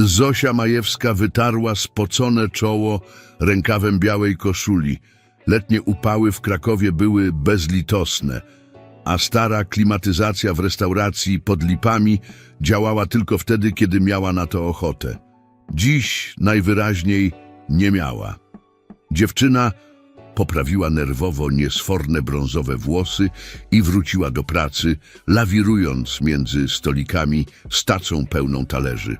Zosia Majewska wytarła spocone czoło rękawem białej koszuli. Letnie upały w Krakowie były bezlitosne, a stara klimatyzacja w restauracji pod lipami działała tylko wtedy, kiedy miała na to ochotę. Dziś najwyraźniej nie miała. Dziewczyna poprawiła nerwowo niesforne brązowe włosy i wróciła do pracy, lawirując między stolikami z tacą pełną talerzy.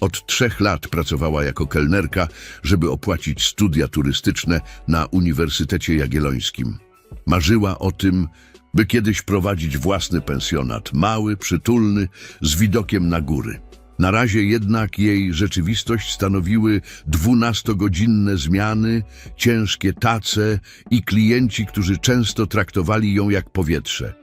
Od trzech lat pracowała jako kelnerka, żeby opłacić studia turystyczne na Uniwersytecie Jagiellońskim. Marzyła o tym, by kiedyś prowadzić własny pensjonat, mały, przytulny, z widokiem na góry. Na razie jednak jej rzeczywistość stanowiły dwunastogodzinne zmiany, ciężkie tace i klienci, którzy często traktowali ją jak powietrze.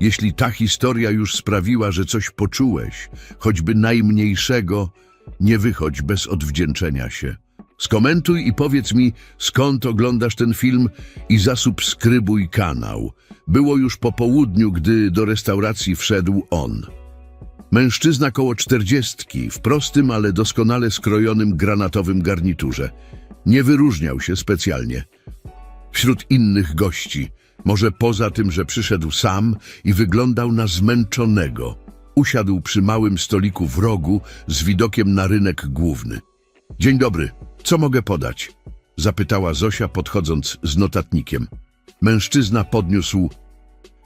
Jeśli ta historia już sprawiła, że coś poczułeś, choćby najmniejszego, nie wychodź bez odwdzięczenia się. Skomentuj i powiedz mi, skąd oglądasz ten film i zasubskrybuj kanał. Było już po południu, gdy do restauracji wszedł on. Mężczyzna koło czterdziestki, w prostym, ale doskonale skrojonym granatowym garniturze. Nie wyróżniał się specjalnie. Wśród innych gości, może poza tym, że przyszedł sam i wyglądał na zmęczonego, usiadł przy małym stoliku w rogu z widokiem na rynek główny. Dzień dobry, co mogę podać? Zapytała Zosia, podchodząc z notatnikiem. Mężczyzna podniósł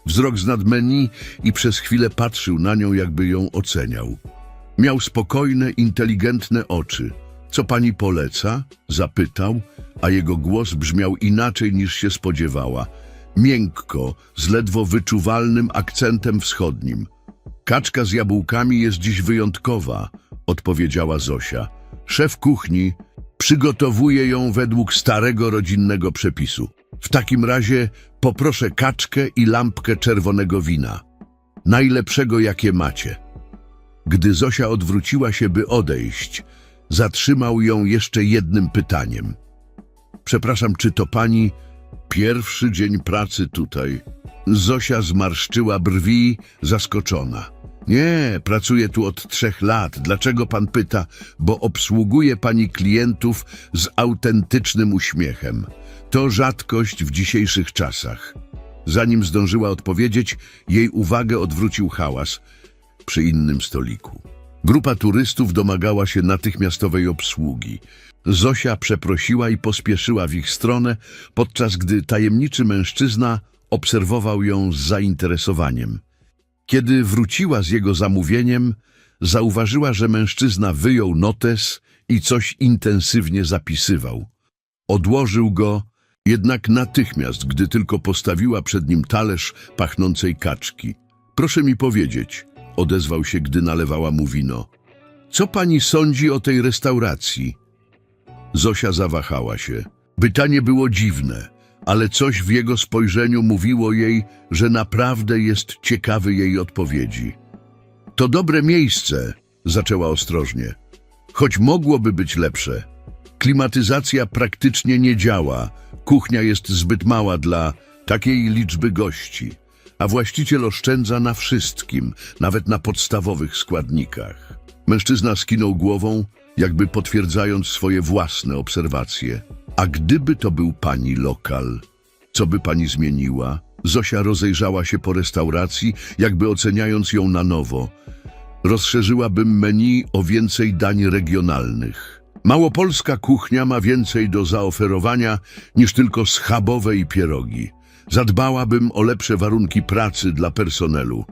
wzrok z nad menu i przez chwilę patrzył na nią, jakby ją oceniał. Miał spokojne, inteligentne oczy. Co pani poleca? Zapytał, a jego głos brzmiał inaczej niż się spodziewała. Miękko, z ledwo wyczuwalnym akcentem wschodnim. Kaczka z jabłkami jest dziś wyjątkowa, odpowiedziała Zosia. Szef kuchni przygotowuje ją według starego rodzinnego przepisu. W takim razie poproszę kaczkę i lampkę czerwonego wina. Najlepszego, jakie macie. Gdy Zosia odwróciła się, by odejść, zatrzymał ją jeszcze jednym pytaniem. Przepraszam, czy to pani pierwszy dzień pracy tutaj? Zosia zmarszczyła brwi, zaskoczona. Nie, pracuję tu od trzech lat. Dlaczego pan pyta? Bo obsługuje pani klientów z autentycznym uśmiechem. To rzadkość w dzisiejszych czasach. Zanim zdążyła odpowiedzieć, jej uwagę odwrócił hałas przy innym stoliku. Grupa turystów domagała się natychmiastowej obsługi. Zosia przeprosiła i pospieszyła w ich stronę, podczas gdy tajemniczy mężczyzna obserwował ją z zainteresowaniem. Kiedy wróciła z jego zamówieniem, zauważyła, że mężczyzna wyjął notes i coś intensywnie zapisywał. Odłożył go, jednak natychmiast, gdy tylko postawiła przed nim talerz pachnącej kaczki. Proszę mi powiedzieć, odezwał się, gdy nalewała mu wino. Co pani sądzi o tej restauracji? Zosia zawahała się. Pytanie było dziwne, ale coś w jego spojrzeniu mówiło jej, że naprawdę jest ciekawy jej odpowiedzi. To dobre miejsce, zaczęła ostrożnie. Choć mogłoby być lepsze. Klimatyzacja praktycznie nie działa, kuchnia jest zbyt mała dla takiej liczby gości, a właściciel oszczędza na wszystkim, nawet na podstawowych składnikach. Mężczyzna skinął głową, jakby potwierdzając swoje własne obserwacje. A gdyby to był pani lokal, co by pani zmieniła? Zosia rozejrzała się po restauracji, jakby oceniając ją na nowo. Rozszerzyłabym menu o więcej dań regionalnych. Małopolska kuchnia ma więcej do zaoferowania niż tylko schabowe i pierogi. Zadbałabym o lepsze warunki pracy dla personelu.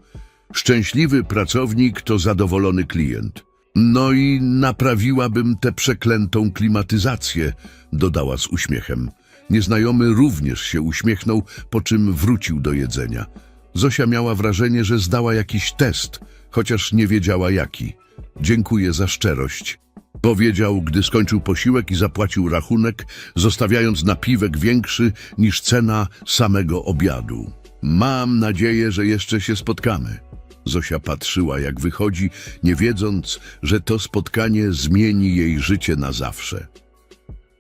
Szczęśliwy pracownik to zadowolony klient. No i naprawiłabym tę przeklętą klimatyzację, dodała z uśmiechem. Nieznajomy również się uśmiechnął, po czym wrócił do jedzenia. Zosia miała wrażenie, że zdała jakiś test, chociaż nie wiedziała jaki. Dziękuję za szczerość. Powiedział, gdy skończył posiłek i zapłacił rachunek, zostawiając napiwek większy niż cena samego obiadu. Mam nadzieję, że jeszcze się spotkamy. Zosia patrzyła, jak wychodzi, nie wiedząc, że to spotkanie zmieni jej życie na zawsze.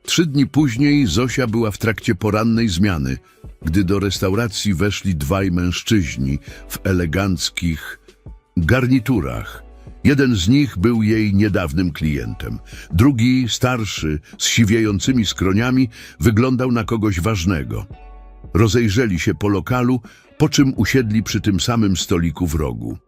Trzy dni później Zosia była w trakcie porannej zmiany, gdy do restauracji weszli dwaj mężczyźni w eleganckich garniturach Jeden z nich był jej niedawnym klientem. Drugi, starszy, z siwiejącymi skroniami, wyglądał na kogoś ważnego. Rozejrzeli się po lokalu, po czym usiedli przy tym samym stoliku w rogu.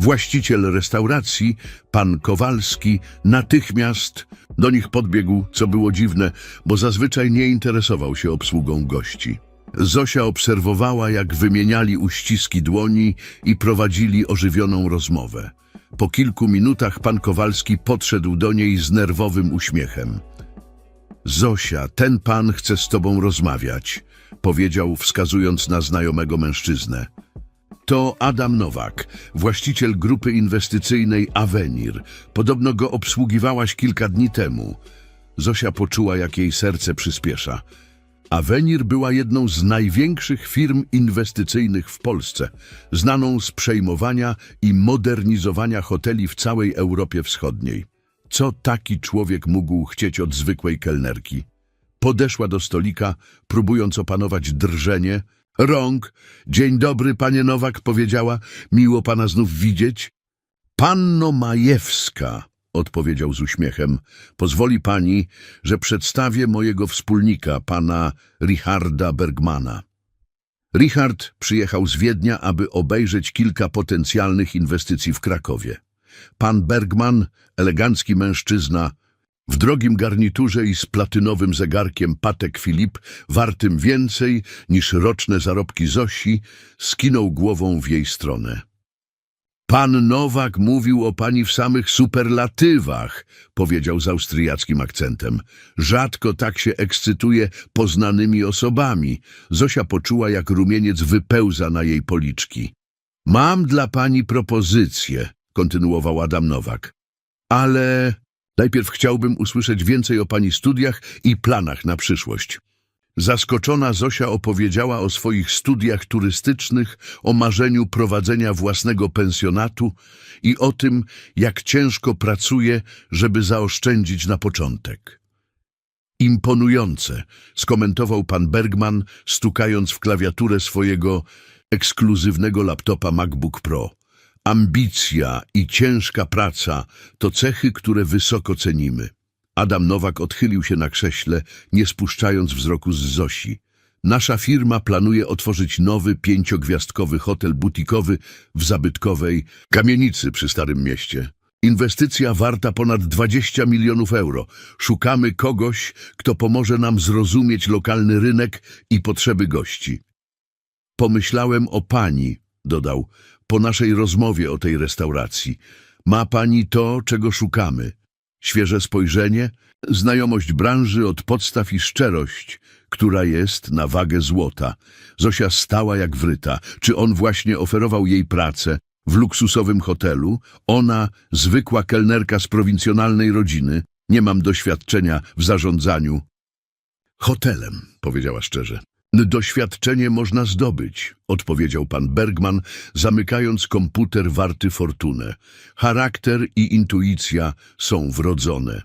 Właściciel restauracji, pan Kowalski, natychmiast do nich podbiegł, co było dziwne, bo zazwyczaj nie interesował się obsługą gości. Zosia obserwowała, jak wymieniali uściski dłoni i prowadzili ożywioną rozmowę. Po kilku minutach pan Kowalski podszedł do niej z nerwowym uśmiechem. Zosia, ten pan chce z tobą rozmawiać, powiedział, wskazując na znajomego mężczyznę. To Adam Nowak, właściciel grupy inwestycyjnej Avenir. Podobno go obsługiwałaś kilka dni temu. Zosia poczuła, jak jej serce przyspiesza. Avenir była jedną z największych firm inwestycyjnych w Polsce, znaną z przejmowania i modernizowania hoteli w całej Europie Wschodniej. Co taki człowiek mógł chcieć od zwykłej kelnerki? Podeszła do stolika, próbując opanować drżenie. Rąk, dzień dobry, panie Nowak, powiedziała, miło pana znów widzieć. Panno Majewska, odpowiedział z uśmiechem, pozwoli pani, że przedstawię mojego wspólnika, pana Richarda Bergmana. Richard przyjechał z Wiednia, aby obejrzeć kilka potencjalnych inwestycji w Krakowie. Pan Bergman, elegancki mężczyzna, w drogim garniturze i z platynowym zegarkiem Patek Filip, wartym więcej niż roczne zarobki Zosi, skinął głową w jej stronę. Pan Nowak mówił o pani w samych superlatywach, powiedział z austriackim akcentem. Rzadko tak się ekscytuje poznanymi osobami. Zosia poczuła, jak rumieniec wypełza na jej policzki. Mam dla pani propozycję, kontynuował Adam Nowak. Ale najpierw chciałbym usłyszeć więcej o pani studiach i planach na przyszłość. Zaskoczona Zosia opowiedziała o swoich studiach turystycznych, o marzeniu prowadzenia własnego pensjonatu i o tym, jak ciężko pracuje, żeby zaoszczędzić na początek. Imponujące, skomentował pan Bergman, stukając w klawiaturę swojego ekskluzywnego laptopa MacBook Pro. Ambicja i ciężka praca to cechy, które wysoko cenimy. Adam Nowak odchylił się na krześle, nie spuszczając wzroku z Zosi. Nasza firma planuje otworzyć nowy, pięciogwiazdkowy hotel butikowy w zabytkowej kamienicy przy Starym Mieście. Inwestycja warta ponad 20 milionów euro. Szukamy kogoś, kto pomoże nam zrozumieć lokalny rynek i potrzeby gości. Pomyślałem o pani, dodał, po naszej rozmowie o tej restauracji. Ma pani to, czego szukamy. Świeże spojrzenie, znajomość branży od podstaw i szczerość, która jest na wagę złota. Zosia stała jak wryta. Czy on właśnie oferował jej pracę w luksusowym hotelu? Ona, zwykła kelnerka z prowincjonalnej rodziny. Nie mam doświadczenia w zarządzaniu. Hotelem, powiedziała szczerze. Doświadczenie można zdobyć, odpowiedział pan Bergman, zamykając komputer warty fortunę. Charakter i intuicja są wrodzone.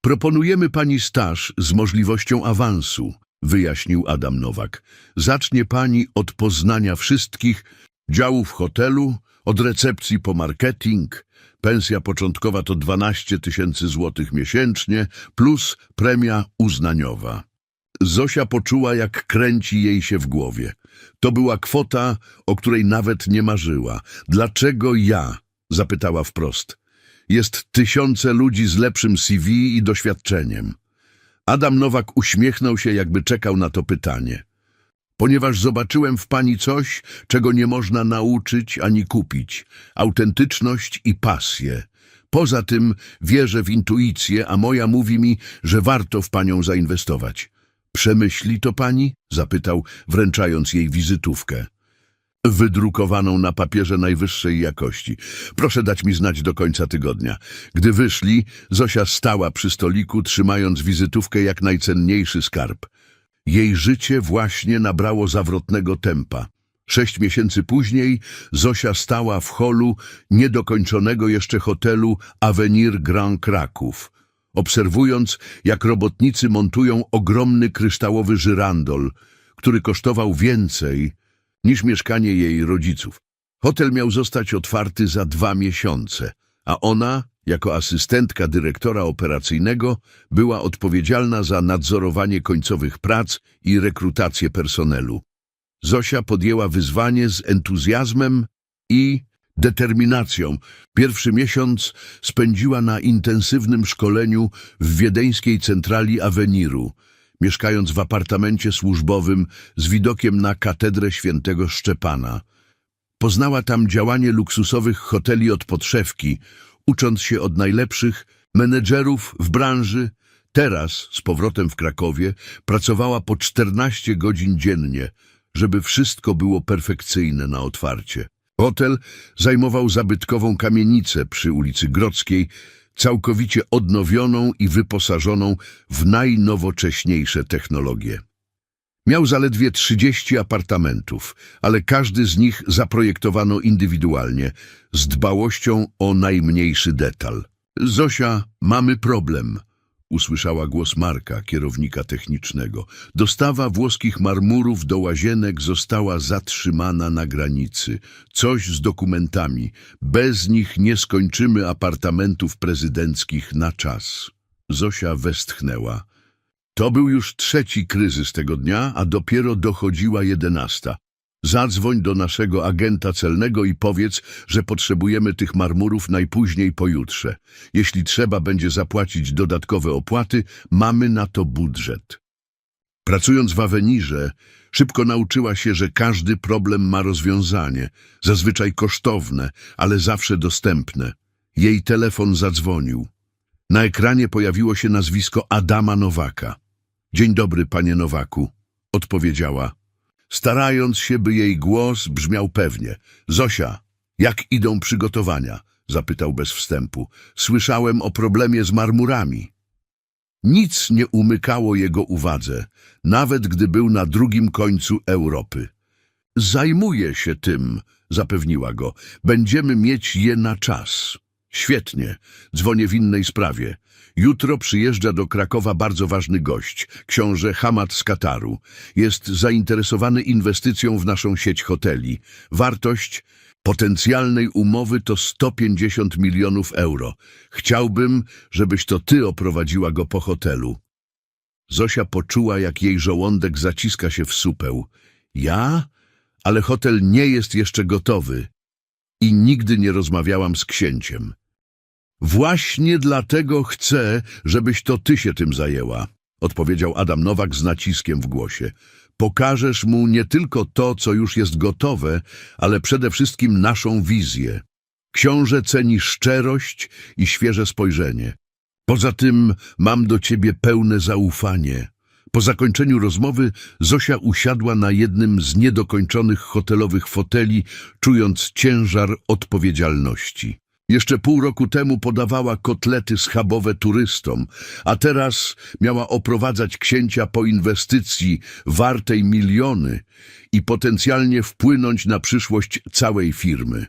Proponujemy pani staż z możliwością awansu, wyjaśnił Adam Nowak. Zacznie pani od poznania wszystkich działów hotelu, od recepcji po marketing. Pensja początkowa to 12 tysięcy złotych miesięcznie, plus premia uznaniowa. Zosia poczuła, jak kręci jej się w głowie. To była kwota, o której nawet nie marzyła. Dlaczego ja? zapytała wprost. Jest tysiące ludzi z lepszym CV i doświadczeniem. Adam Nowak uśmiechnął się, jakby czekał na to pytanie. Ponieważ zobaczyłem w pani coś, czego nie można nauczyć ani kupić. Autentyczność i pasję. Poza tym wierzę w intuicję, a moja mówi mi, że warto w panią zainwestować. Przemyśli to pani? zapytał, wręczając jej wizytówkę. Wydrukowaną na papierze najwyższej jakości. Proszę dać mi znać do końca tygodnia. Gdy wyszli, Zosia stała przy stoliku, trzymając wizytówkę jak najcenniejszy skarb. Jej życie właśnie nabrało zawrotnego tempa. Sześć miesięcy później Zosia stała w holu niedokończonego jeszcze hotelu Avenir Grand Kraków, obserwując, jak robotnicy montują ogromny kryształowy żyrandol, który kosztował więcej niż mieszkanie jej rodziców. Hotel miał zostać otwarty za dwa miesiące, a ona, jako asystentka dyrektora operacyjnego, była odpowiedzialna za nadzorowanie końcowych prac i rekrutację personelu. Zosia podjęła wyzwanie z entuzjazmem i determinacją. Pierwszy miesiąc spędziła na intensywnym szkoleniu w wiedeńskiej centrali Aveniru, mieszkając w apartamencie służbowym z widokiem na katedrę świętego Szczepana. Poznała tam działanie luksusowych hoteli od podszewki, ucząc się od najlepszych menedżerów w branży. Teraz, z powrotem w Krakowie, pracowała po 14 godzin dziennie, żeby wszystko było perfekcyjne na otwarcie. Hotel zajmował zabytkową kamienicę przy ulicy Grodzkiej, całkowicie odnowioną i wyposażoną w najnowocześniejsze technologie. Miał zaledwie 30 apartamentów, ale każdy z nich zaprojektowano indywidualnie, z dbałością o najmniejszy detal. Zosia, mamy problem, usłyszała głos Marka, kierownika technicznego. Dostawa włoskich marmurów do łazienek została zatrzymana na granicy. Coś z dokumentami. Bez nich nie skończymy apartamentów prezydenckich na czas. Zosia westchnęła. To był już trzeci kryzys tego dnia, a dopiero dochodziła jedenasta. Zadzwoń do naszego agenta celnego i powiedz, że potrzebujemy tych marmurów najpóźniej pojutrze. Jeśli trzeba będzie zapłacić dodatkowe opłaty, mamy na to budżet. Pracując w Awenirze, szybko nauczyła się, że każdy problem ma rozwiązanie, zazwyczaj kosztowne, ale zawsze dostępne. Jej telefon zadzwonił. Na ekranie pojawiło się nazwisko Adama Nowaka. Dzień dobry, panie Nowaku, odpowiedziała, starając się, by jej głos brzmiał pewnie. Zosia, jak idą przygotowania? zapytał bez wstępu. Słyszałem o problemie z marmurami. Nic nie umykało jego uwadze, nawet gdy był na drugim końcu Europy. Zajmuję się tym, zapewniła go. Będziemy mieć je na czas. Świetnie, dzwonię w innej sprawie. Jutro przyjeżdża do Krakowa bardzo ważny gość, książę Hamad z Kataru. Jest zainteresowany inwestycją w naszą sieć hoteli. Wartość potencjalnej umowy to 150 milionów euro. Chciałbym, żebyś to ty oprowadziła go po hotelu. Zosia poczuła, jak jej żołądek zaciska się w supeł. Ja? Ale hotel nie jest jeszcze gotowy. I nigdy nie rozmawiałam z księciem. Właśnie dlatego chcę, żebyś to ty się tym zajęła, odpowiedział Adam Nowak z naciskiem w głosie. Pokażesz mu nie tylko to, co już jest gotowe, ale przede wszystkim naszą wizję. Książę ceni szczerość i świeże spojrzenie. Poza tym mam do ciebie pełne zaufanie. Po zakończeniu rozmowy Zosia usiadła na jednym z niedokończonych hotelowych foteli, czując ciężar odpowiedzialności. Jeszcze pół roku temu podawała kotlety schabowe turystom, a teraz miała oprowadzać księcia po inwestycji wartej miliony i potencjalnie wpłynąć na przyszłość całej firmy.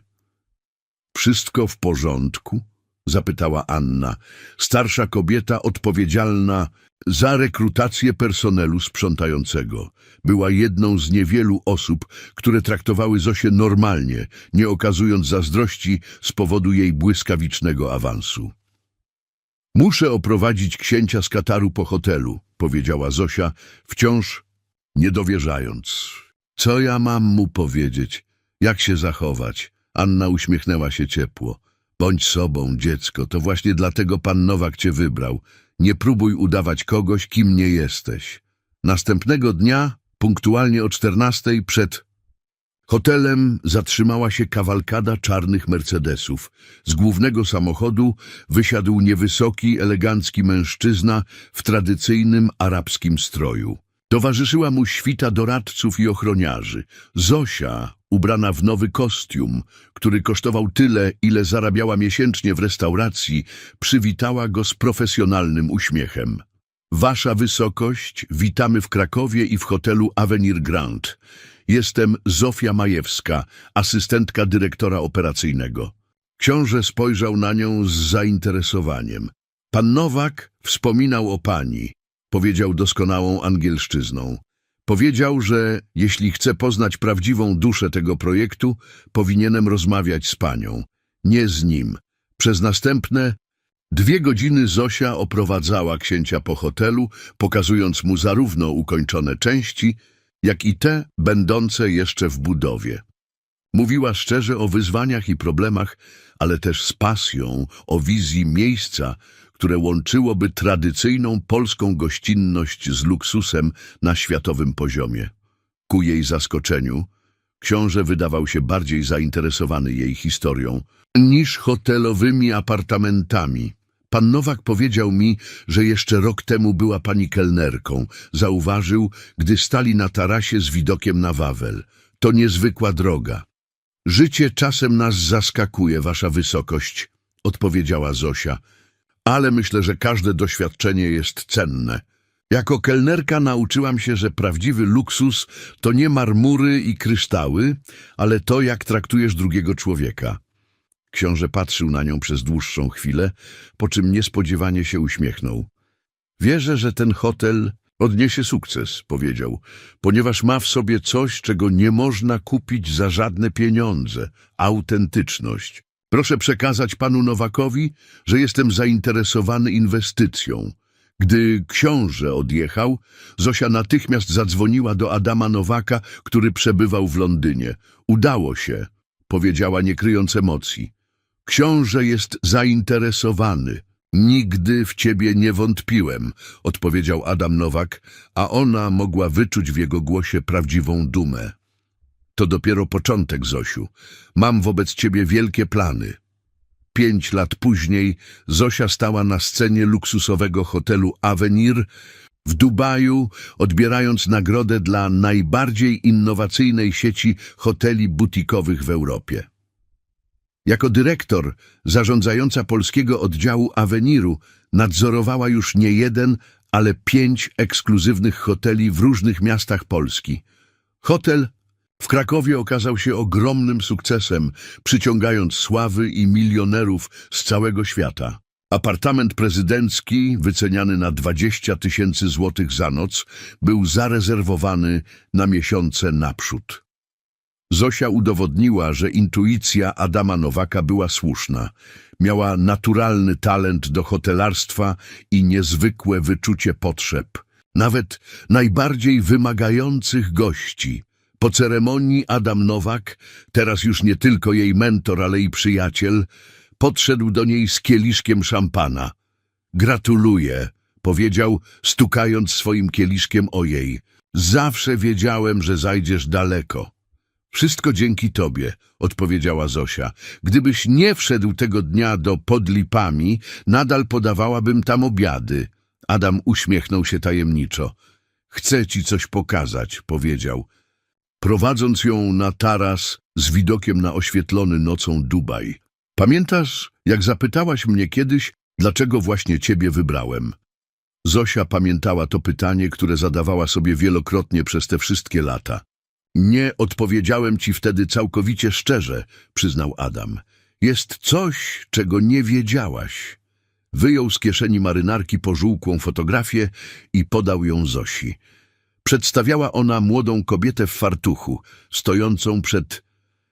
Wszystko w porządku? Zapytała Anna, starsza kobieta odpowiedzialna za rekrutację personelu sprzątającego. Była jedną z niewielu osób, które traktowały Zosię normalnie, nie okazując zazdrości z powodu jej błyskawicznego awansu. Muszę oprowadzić księcia z Kataru po hotelu, powiedziała Zosia, wciąż nie dowierzając. Co ja mam mu powiedzieć? Jak się zachować? Anna uśmiechnęła się ciepło. Bądź sobą, dziecko, to właśnie dlatego pan Nowak cię wybrał. Nie próbuj udawać kogoś, kim nie jesteś. Następnego dnia, punktualnie o czternastej, przed hotelem zatrzymała się kawalkada czarnych Mercedesów. Z głównego samochodu wysiadł niewysoki, elegancki mężczyzna w tradycyjnym arabskim stroju. Towarzyszyła mu świta doradców i ochroniarzy. Zosia, ubrana w nowy kostium, który kosztował tyle, ile zarabiała miesięcznie w restauracji, przywitała go z profesjonalnym uśmiechem. Wasza Wysokość, witamy w Krakowie i w hotelu Avenir Grand. Jestem Zofia Majewska, asystentka dyrektora operacyjnego. Książę spojrzał na nią z zainteresowaniem. Pan Nowak wspominał o pani, powiedział doskonałą angielszczyzną. Powiedział, że jeśli chcę poznać prawdziwą duszę tego projektu, powinienem rozmawiać z panią, nie z nim. Przez następne dwie godziny Zosia oprowadzała księcia po hotelu, pokazując mu zarówno ukończone części, jak i te będące jeszcze w budowie. Mówiła szczerze o wyzwaniach i problemach, ale też z pasją o wizji miejsca, które łączyłoby tradycyjną polską gościnność z luksusem na światowym poziomie. Ku jej zaskoczeniu, książę wydawał się bardziej zainteresowany jej historią niż hotelowymi apartamentami. Pan Nowak powiedział mi, że jeszcze rok temu była pani kelnerką. Zauważył, gdy stali na tarasie z widokiem na Wawel. To niezwykła droga. Życie czasem nas zaskakuje, wasza wysokość, odpowiedziała Zosia. Ale myślę, że każde doświadczenie jest cenne. Jako kelnerka nauczyłam się, że prawdziwy luksus to nie marmury i kryształy, ale to, jak traktujesz drugiego człowieka. Książę patrzył na nią przez dłuższą chwilę, po czym niespodziewanie się uśmiechnął. Wierzę, że ten hotel odniesie sukces, powiedział, ponieważ ma w sobie coś, czego nie można kupić za żadne pieniądze autentyczność. Proszę przekazać panu Nowakowi, że jestem zainteresowany inwestycją. Gdy książę odjechał, Zosia natychmiast zadzwoniła do Adama Nowaka, który przebywał w Londynie. Udało się, powiedziała nie kryjąc emocji. Książę jest zainteresowany. Nigdy w ciebie nie wątpiłem, odpowiedział Adam Nowak, a ona mogła wyczuć w jego głosie prawdziwą dumę. To dopiero początek, Zosiu. Mam wobec ciebie wielkie plany. Pięć lat później Zosia stała na scenie luksusowego hotelu Avenir w Dubaju, odbierając nagrodę dla najbardziej innowacyjnej sieci hoteli butikowych w Europie. Jako dyrektor zarządzająca polskiego oddziału Aveniru nadzorowała już nie jeden, ale pięć ekskluzywnych hoteli w różnych miastach Polski. Hotel w Krakowie okazał się ogromnym sukcesem, przyciągając sławy i milionerów z całego świata. Apartament prezydencki, wyceniany na 20 tysięcy złotych za noc, był zarezerwowany na miesiące naprzód. Zosia udowodniła, że intuicja Adama Nowaka była słuszna. Miała naturalny talent do hotelarstwa i niezwykłe wyczucie potrzeb. Nawet najbardziej wymagających gości. Po ceremonii Adam Nowak, teraz już nie tylko jej mentor, ale i przyjaciel, podszedł do niej z kieliszkiem szampana. Gratuluję, powiedział, stukając swoim kieliszkiem o jej. Zawsze wiedziałem, że zajdziesz daleko. Wszystko dzięki tobie, odpowiedziała Zosia. Gdybyś nie wszedł tego dnia do podlipami, nadal podawałabym tam obiady. Adam uśmiechnął się tajemniczo. Chcę ci coś pokazać, powiedział, prowadząc ją na taras z widokiem na oświetlony nocą Dubaj. Pamiętasz, jak zapytałaś mnie kiedyś, dlaczego właśnie ciebie wybrałem? Zosia pamiętała to pytanie, które zadawała sobie wielokrotnie przez te wszystkie lata. Nie odpowiedziałem ci wtedy całkowicie szczerze, przyznał Adam. Jest coś, czego nie wiedziałaś. Wyjął z kieszeni marynarki pożółkłą fotografię i podał ją Zosi. Przedstawiała ona młodą kobietę w fartuchu, stojącą przed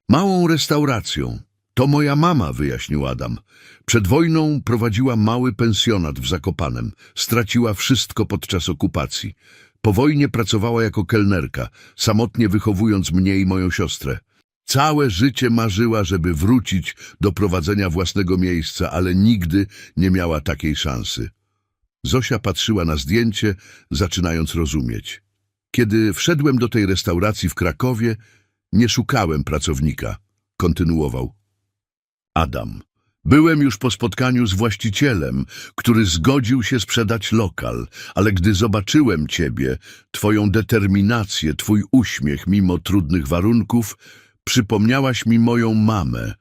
małą restauracją. To moja mama, wyjaśnił Adam. Przed wojną prowadziła mały pensjonat w Zakopanem. Straciła wszystko podczas okupacji. Po wojnie pracowała jako kelnerka, samotnie wychowując mnie i moją siostrę. Całe życie marzyła, żeby wrócić do prowadzenia własnego miejsca, ale nigdy nie miała takiej szansy. Zosia patrzyła na zdjęcie, zaczynając rozumieć. Kiedy wszedłem do tej restauracji w Krakowie, nie szukałem pracownika, kontynuował. Adam. Byłem już po spotkaniu z właścicielem, który zgodził się sprzedać lokal, ale gdy zobaczyłem ciebie, twoją determinację, twój uśmiech mimo trudnych warunków, przypomniałaś mi moją mamę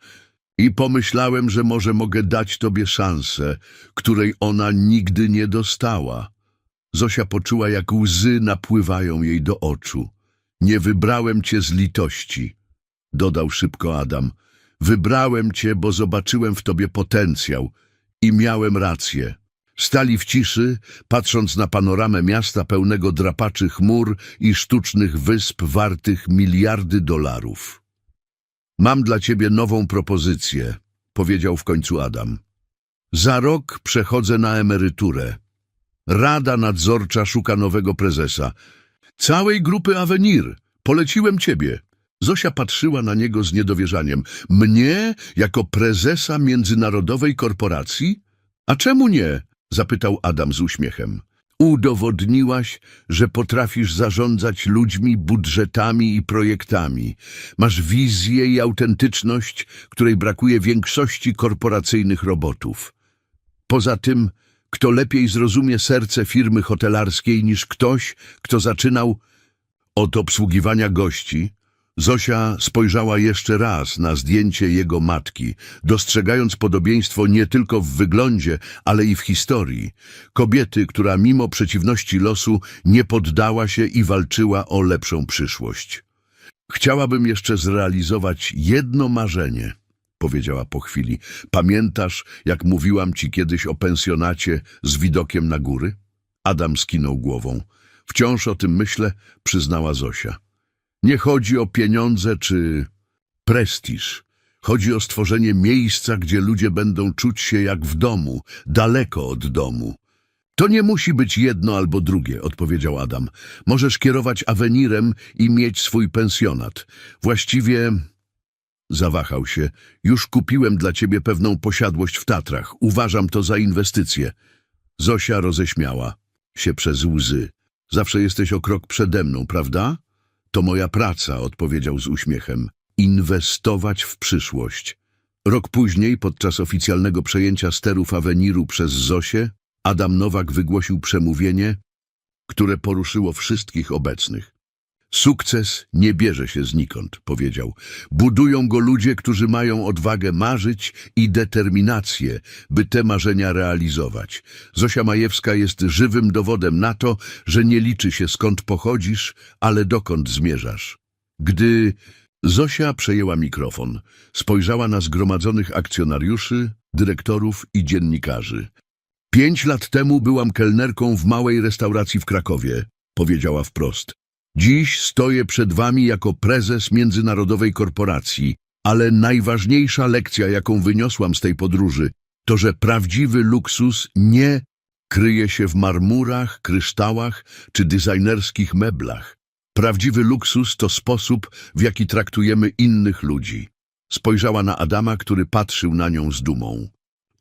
i pomyślałem, że może mogę dać tobie szansę, której ona nigdy nie dostała. Zosia poczuła, jak łzy napływają jej do oczu. Nie wybrałem cię z litości, dodał szybko Adam. Wybrałem cię, bo zobaczyłem w tobie potencjał i miałem rację. Stali w ciszy, patrząc na panoramę miasta pełnego drapaczy chmur i sztucznych wysp wartych miliardy dolarów. Mam dla ciebie nową propozycję, powiedział w końcu Adam. Za rok przechodzę na emeryturę. Rada nadzorcza szuka nowego prezesa. Całej grupy Avenir. Poleciłem ciebie. Zosia patrzyła na niego z niedowierzaniem. Mnie jako prezesa międzynarodowej korporacji? A czemu nie? zapytał Adam z uśmiechem. Udowodniłaś, że potrafisz zarządzać ludźmi, budżetami i projektami. Masz wizję i autentyczność, której brakuje większości korporacyjnych robotów. Poza tym, kto lepiej zrozumie serce firmy hotelarskiej niż ktoś, kto zaczynał od obsługiwania gości, Zosia spojrzała jeszcze raz na zdjęcie jego matki, dostrzegając podobieństwo nie tylko w wyglądzie, ale i w historii. Kobiety, która mimo przeciwności losu nie poddała się i walczyła o lepszą przyszłość. Chciałabym jeszcze zrealizować jedno marzenie, powiedziała po chwili. Pamiętasz, jak mówiłam ci kiedyś o pensjonacie z widokiem na góry? Adam skinął głową. Wciąż o tym myślę, przyznała Zosia. Nie chodzi o pieniądze czy prestiż. Chodzi o stworzenie miejsca, gdzie ludzie będą czuć się jak w domu, daleko od domu. To nie musi być jedno albo drugie, odpowiedział Adam. Możesz kierować awenirem i mieć swój pensjonat. Właściwie... Zawahał się. Już kupiłem dla ciebie pewną posiadłość w Tatrach. Uważam to za inwestycję. Zosia roześmiała się przez łzy. Zawsze jesteś o krok przede mną, prawda? To moja praca, odpowiedział z uśmiechem. Inwestować w przyszłość. Rok później, podczas oficjalnego przejęcia sterów Aveniru przez Zosię, Adam Nowak wygłosił przemówienie, które poruszyło wszystkich obecnych. Sukces nie bierze się znikąd, powiedział. Budują go ludzie, którzy mają odwagę marzyć i determinację, by te marzenia realizować. Zosia Majewska jest żywym dowodem na to, że nie liczy się skąd pochodzisz, ale dokąd zmierzasz. Gdy Zosia przejęła mikrofon, spojrzała na zgromadzonych akcjonariuszy, dyrektorów i dziennikarzy. Pięć lat temu byłam kelnerką w małej restauracji w Krakowie, powiedziała wprost. Dziś stoję przed wami jako prezes międzynarodowej korporacji, ale najważniejsza lekcja, jaką wyniosłam z tej podróży, to, że prawdziwy luksus nie kryje się w marmurach, kryształach czy designerskich meblach. Prawdziwy luksus to sposób, w jaki traktujemy innych ludzi. Spojrzała na Adama, który patrzył na nią z dumą.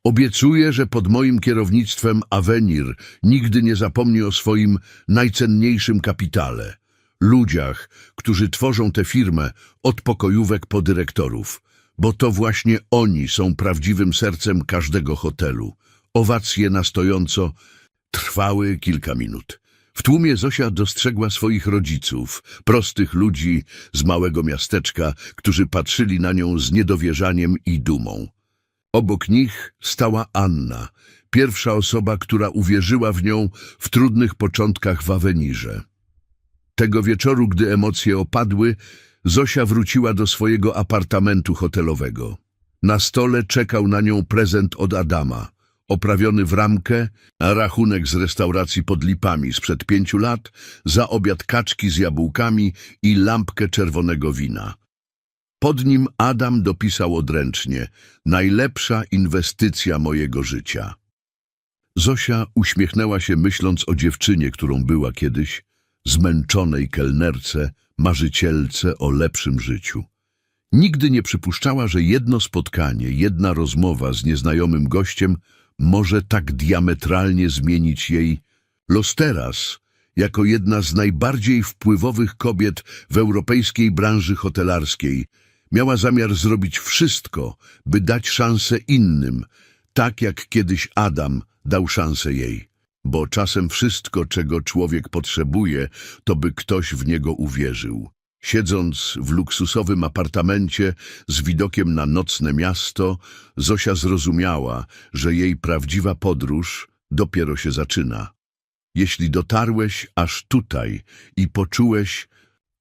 Obiecuję, że pod moim kierownictwem Avenir nigdy nie zapomni o swoim najcenniejszym kapitale – ludziach, którzy tworzą tę firmę od pokojówek po dyrektorów, bo to właśnie oni są prawdziwym sercem każdego hotelu. Owacje na stojąco trwały kilka minut. W tłumie Zosia dostrzegła swoich rodziców, prostych ludzi z małego miasteczka, którzy patrzyli na nią z niedowierzaniem i dumą. Obok nich stała Anna, pierwsza osoba, która uwierzyła w nią w trudnych początkach w Awenirze. Tego wieczoru, gdy emocje opadły, Zosia wróciła do swojego apartamentu hotelowego. Na stole czekał na nią prezent od Adama, oprawiony w ramkę, a rachunek z restauracji pod lipami sprzed pięciu lat, za obiad kaczki z jabłkami i lampkę czerwonego wina. Pod nim Adam dopisał odręcznie najlepsza inwestycja mojego życia. Zosia uśmiechnęła się myśląc o dziewczynie, którą była kiedyś, zmęczonej kelnerce, marzycielce o lepszym życiu. Nigdy nie przypuszczała, że jedno spotkanie, jedna rozmowa z nieznajomym gościem może tak diametralnie zmienić jej los teraz, jako jedna z najbardziej wpływowych kobiet w europejskiej branży hotelarskiej, miała zamiar zrobić wszystko, by dać szansę innym, tak jak kiedyś Adam dał szansę jej bo czasem wszystko, czego człowiek potrzebuje, to by ktoś w niego uwierzył. Siedząc w luksusowym apartamencie z widokiem na nocne miasto, Zosia zrozumiała, że jej prawdziwa podróż dopiero się zaczyna. Jeśli dotarłeś aż tutaj i poczułeś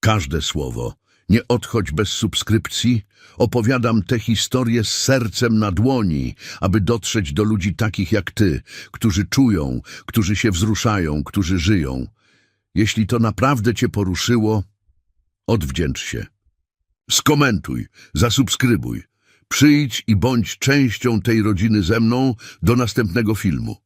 każde słowo, nie odchodź bez subskrypcji. Opowiadam te historie z sercem na dłoni, aby dotrzeć do ludzi takich jak ty, którzy czują, którzy się wzruszają, którzy żyją. Jeśli to naprawdę cię poruszyło, odwdzięcz się. Skomentuj, zasubskrybuj. Przyjdź i bądź częścią tej rodziny ze mną do następnego filmu.